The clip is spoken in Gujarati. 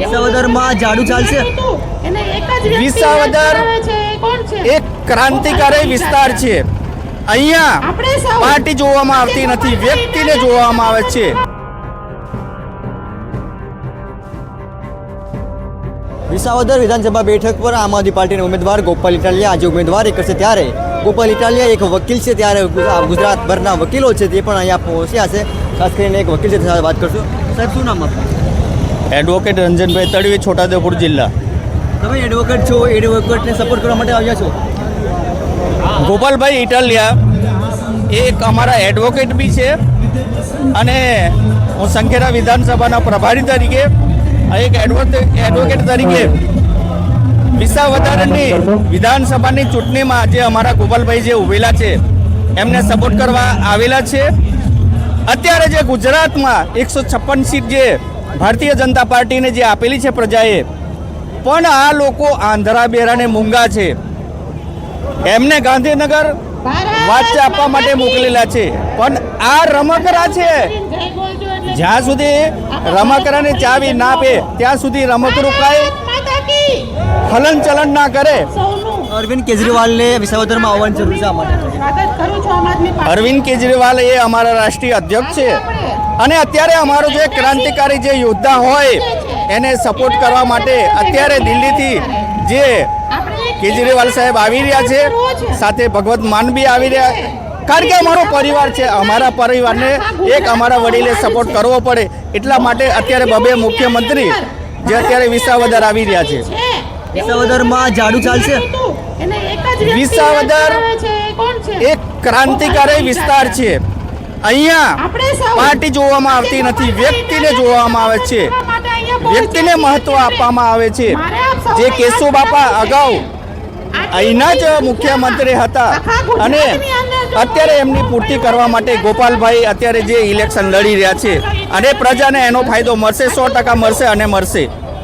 વિસાવદરમાં ઝાડુ ચાલશે. વિસાવદર યાદ કરાવે છે, એ કોણ છે એક ક્રાંતિકારી વિસ્તાર છે. અહીંયા પાર્ટી જોવામાં આવતી નથી વ્યક્તિને જોવામાં આવે છે. વિસાવદર વિધાનસભા બેઠક પર આમ આદમી પાર્ટીના ઉમેદવાર ગોપાલ ઇટાલિયા આજે ઉમેદવારી કરશે ત્યારે. ગોપાલ ઇટાલિયા એક વકીલ છે ત્યારે ગુજરાતભરના વકીલો છે તે પણ અહીંયા પહોંચ્યા છે. ખાસ કરીને એક વકીલ છે સાથે વાત કરશું. સાહેબ શું નામ આપનું? એડવોકેટ રંજનભાઈ તડવી છોટાઉદેપુર જિલ્લા. તમે એડવોકેટ છો એડવોકેટને સપોર્ટ કરવા માટે આવ્યા છો? ગોપાલભાઈ ઇટાલિયા એક અમારા એડવોકેટ બી છે અને હું સંખેરા વિધાનસભાના પ્રભારી તરીકે એક એડવોકેટ એડવોકેટ તરીકે વિસાવદરની વિધાનસભાની ચૂંટણીમાં જે અમારા ગોપાલભાઈ જે ઉભેલા છે એમને સપોર્ટ કરવા આવેલા છે. અત્યારે જે ગુજરાતમાં એકસો છપ્પન સીટ જે ભારતીય જનતા પાર્ટીને જે આપેલી છે પ્રજાએ પણ આ લોકો આંધરા બેરાને મૂંગા છે. એમને ગાંધીનગર વાચ્ચા આપવા માટે મોકલેલા છે. પણ આ રમકડા છે. જય સુધી રમકડાને ચાવી ના આપે ત્યાં સુધી રમકડું કાંઈ હલન ચલન ના કરે. અરવિંદ કેજરીવાલને વિસાવદરમાં આવવાની જરૂર છે અરવિંદ કેજરીવાલ એ અમારા રાષ્ટ્રીય અધ્યક્ષ છે. અને અત્યારે અમારો જે ક્રાંતિકારી જે યોદ્ધા હોય એને સપોર્ટ કરવા માટે અત્યારે દિલ્હીથી જે કેજરીવાલ સાહેબ આવી રહ્યા છે સાથે ભગવત માન બી આવી રહ્યા કારણ કે અમારો પરિવાર છે અમારા પરિવારને એક અમારા વડીલે સપોર્ટ કરવો પડે એટલા માટે અત્યારે બબે મુખ્યમંત્રી જે અત્યારે વિસાવદર આવી રહ્યા છે. વિસાવદરમાં ઝાડુ ચાલશે. એને એક વિસાવદર એક ક્રાંતિકારી વિસ્તાર છે. અહીંયા પાર્ટી જોવામાં આવતી નથી વ્યક્તિને જોવામાં આવે છે. વ્યક્તિને. મહત્વ આપવામાં આવે છે. જે કેશુ બાપા અગાઉ અહીંના જ મુખ્યમંત્રી હતા અને અત્યારે એમની પૂર્તિ કરવા માટે ગોપાલભાઈ અત્યારે જે ઇલેક્શન લડી રહ્યા છે. અને પ્રજાને એનો ફાયદો મળશે સો ટકા મળશે અને મળશે.